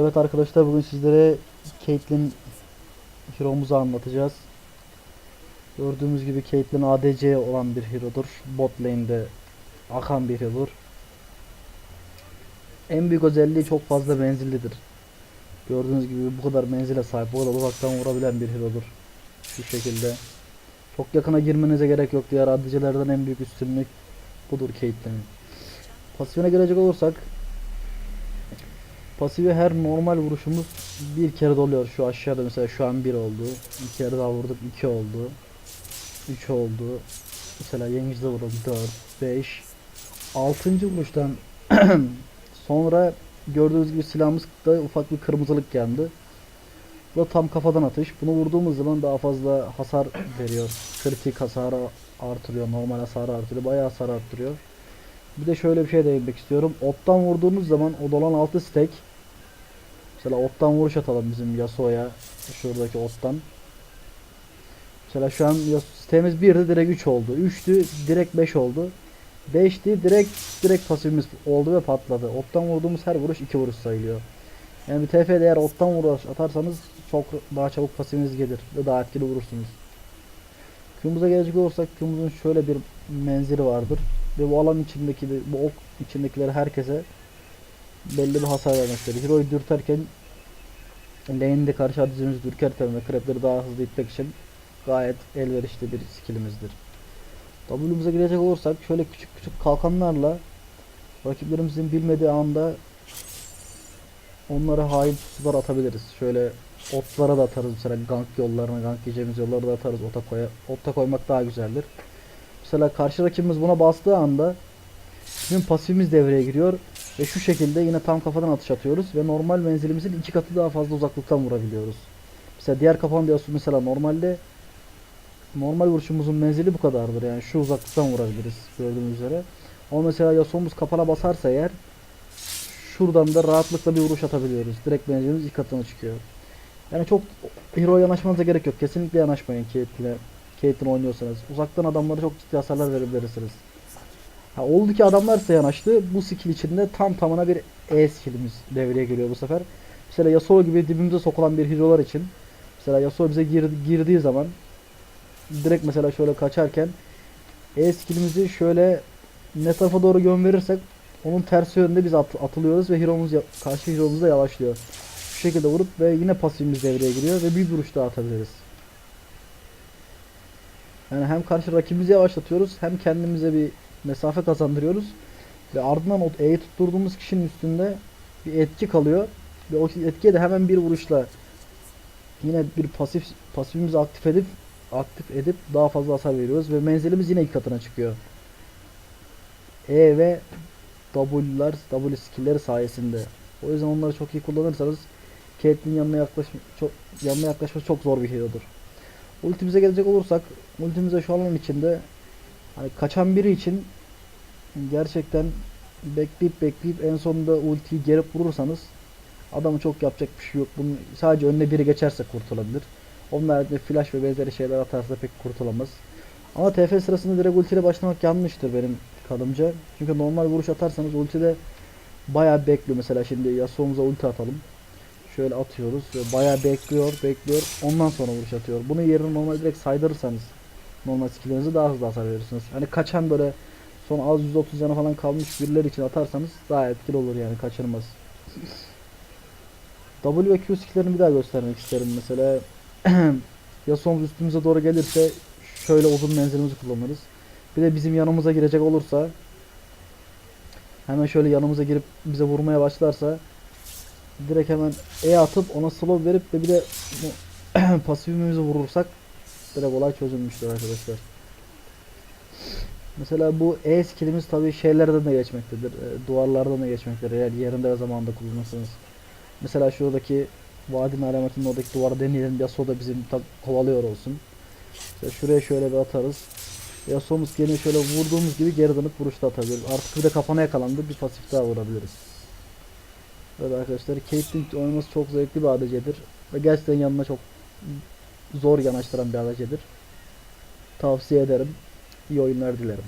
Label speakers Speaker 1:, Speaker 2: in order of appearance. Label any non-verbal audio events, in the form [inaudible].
Speaker 1: Evet arkadaşlar bugün sizlere Caitlyn hero'muzu anlatacağız. Gördüğümüz gibi Caitlyn ADC olan bir hero'dur. Bot lane'de akan bir hero'dur. En büyük özelliği çok fazla menzillidir. Gördüğünüz gibi bu kadar menzile sahip, bu kadar uzaktan vurabilen bir hero'dur. Şu şekilde. Çok yakına girmenize gerek yok. Diğer ADC'lerden en büyük üstünlük budur Caitlyn'in. Pasifine gelecek olursak Pasifi her normal vuruşumuz bir kere doluyor. Şu aşağıda mesela şu an 1 oldu. Bir kere daha vurduk 2 oldu. 3 oldu. Mesela yengeçte vurdum 4, 5. 6. vuruştan [clears throat] sonra gördüğünüz gibi silahımızda ufak bir kırmızılık yandı. Bu da tam kafadan atış. Bunu vurduğumuz zaman daha fazla hasar veriyor. Kritik hasarı artırıyor. Normal hasarı artırıyor. Bayağı hasar artırıyor. Bir de şöyle bir şey değinmek istiyorum. Ottan vurduğunuz zaman o dolan 6 stack. Mesela ottan vuruş atalım bizim Yasuo'ya. Şuradaki ottan. Mesela şu an sitemiz 1'di direkt 3 oldu. 3'tü direkt 5 oldu. 5'ti direkt direkt pasifimiz oldu ve patladı. Ottan vurduğumuz her vuruş 2 vuruş sayılıyor. Yani bir TF'de eğer ottan vuruş atarsanız çok daha çabuk pasifiniz gelir ve daha etkili vurursunuz. Q'muza gelecek olursak Q'muzun şöyle bir menzili vardır. Ve bu alan içindeki de, bu ok içindekileri herkese belli bir hasar vermektedir. Hero'yu dürterken lane'de karşı adizimizi dürterken ve krepleri daha hızlı itmek için gayet elverişli bir skillimizdir. W'muza girecek olursak şöyle küçük küçük kalkanlarla rakiplerimizin bilmediği anda onlara hain pusular atabiliriz. Şöyle otlara da atarız mesela gank yollarına, gank yiyeceğimiz yollara da atarız. Ota, koya, ota koymak daha güzeldir. Mesela karşı rakibimiz buna bastığı anda bizim pasifimiz devreye giriyor ve şu şekilde yine tam kafadan atış atıyoruz ve normal menzilimizin iki katı daha fazla uzaklıktan vurabiliyoruz. Mesela diğer kafan diyorsun mesela normalde normal vuruşumuzun menzili bu kadardır yani şu uzaklıktan vurabiliriz gördüğünüz üzere. Ama mesela Yasuo'muz kafana basarsa eğer şuradan da rahatlıkla bir vuruş atabiliyoruz. Direkt menzilimiz iki katına çıkıyor. Yani çok hero yanaşmanıza gerek yok. Kesinlikle yanaşmayın Caitlyn'e. Caitlyn oynuyorsanız. Uzaktan adamlara çok ciddi hasarlar verebilirsiniz. Ha, oldu ki adamlar size yanaştı. Bu skill içinde tam tamına bir E skillimiz devreye giriyor bu sefer. Mesela Yasuo gibi dibimize sokulan bir hero'lar için. Mesela Yasuo bize gir, girdiği zaman direkt mesela şöyle kaçarken E skillimizi şöyle ne tarafa doğru gönderirsek onun tersi yönde biz at, atılıyoruz ve hero'muz karşı hero'muz da yavaşlıyor. Şu şekilde vurup ve yine pasifimiz devreye giriyor ve bir vuruş daha atabiliriz. Yani hem karşı rakibimizi yavaşlatıyoruz hem kendimize bir mesafe kazandırıyoruz. Ve ardından o E'yi tutturduğumuz kişinin üstünde bir etki kalıyor. Ve o etkiye de hemen bir vuruşla yine bir pasif pasifimizi aktif edip aktif edip daha fazla hasar veriyoruz ve menzilimiz yine iki katına çıkıyor. E ve W'lar, W skill'leri sayesinde. O yüzden onları çok iyi kullanırsanız Caitlyn yanına yaklaşma çok yanına yaklaşması çok zor bir hero'dur. Ultimize gelecek olursak ultimize şu alan içinde hani kaçan biri için gerçekten bekleyip bekleyip en sonunda ultiyi gerip vurursanız adamı çok yapacak bir şey yok. Bunun sadece önüne biri geçerse kurtulabilir. Onun haricinde flash ve benzeri şeyler atarsa pek kurtulamaz. Ama TF sırasında direkt ultiyle başlamak yanlıştır benim kanımca. Çünkü normal vuruş atarsanız ultide bayağı bekliyor. Mesela şimdi Yasuo'muza ulti atalım. Şöyle atıyoruz bayağı bekliyor, bekliyor. Ondan sonra vuruş atıyor. Bunu yerine normal direkt saydırırsanız normal skilllerinizi daha hızlı hasar verirsiniz. Hani kaçan böyle son az 130 yana falan kalmış birileri için atarsanız daha etkili olur yani kaçırmaz. W ve Q skilllerini bir daha göstermek isterim mesela. [clears throat] Yasuo'muz üstümüze doğru gelirse şöyle uzun menzilimizi kullanırız. Bir de bizim yanımıza girecek olursa hemen şöyle yanımıza girip bize vurmaya başlarsa direkt hemen E atıp ona slow verip de bir de [clears throat] pasifimizi vurursak direkt olay çözülmüştür arkadaşlar. Mesela bu E skillimiz tabii şeylerden de geçmektedir. e, duvarlardan da geçmektedir eğer yerinde ve zamanında kullanırsanız. Mesela şuradaki vadinin alametinin oradaki duvara deneyelim. Yasuo da bizim kovalıyor olsun. İşte şuraya şöyle bir atarız. Yasuo'muz gene şöyle vurduğumuz gibi geri dönüp vuruşta atabiliriz. Artık bir de kafana yakalandı bir pasif daha vurabiliriz. Evet arkadaşlar Caitlyn oynaması çok zevkli bir ADC'dir. Ve gerçekten yanına çok zor yanaştıran bir ADC'dir. Tavsiye ederim. İyi oyunlar dilerim.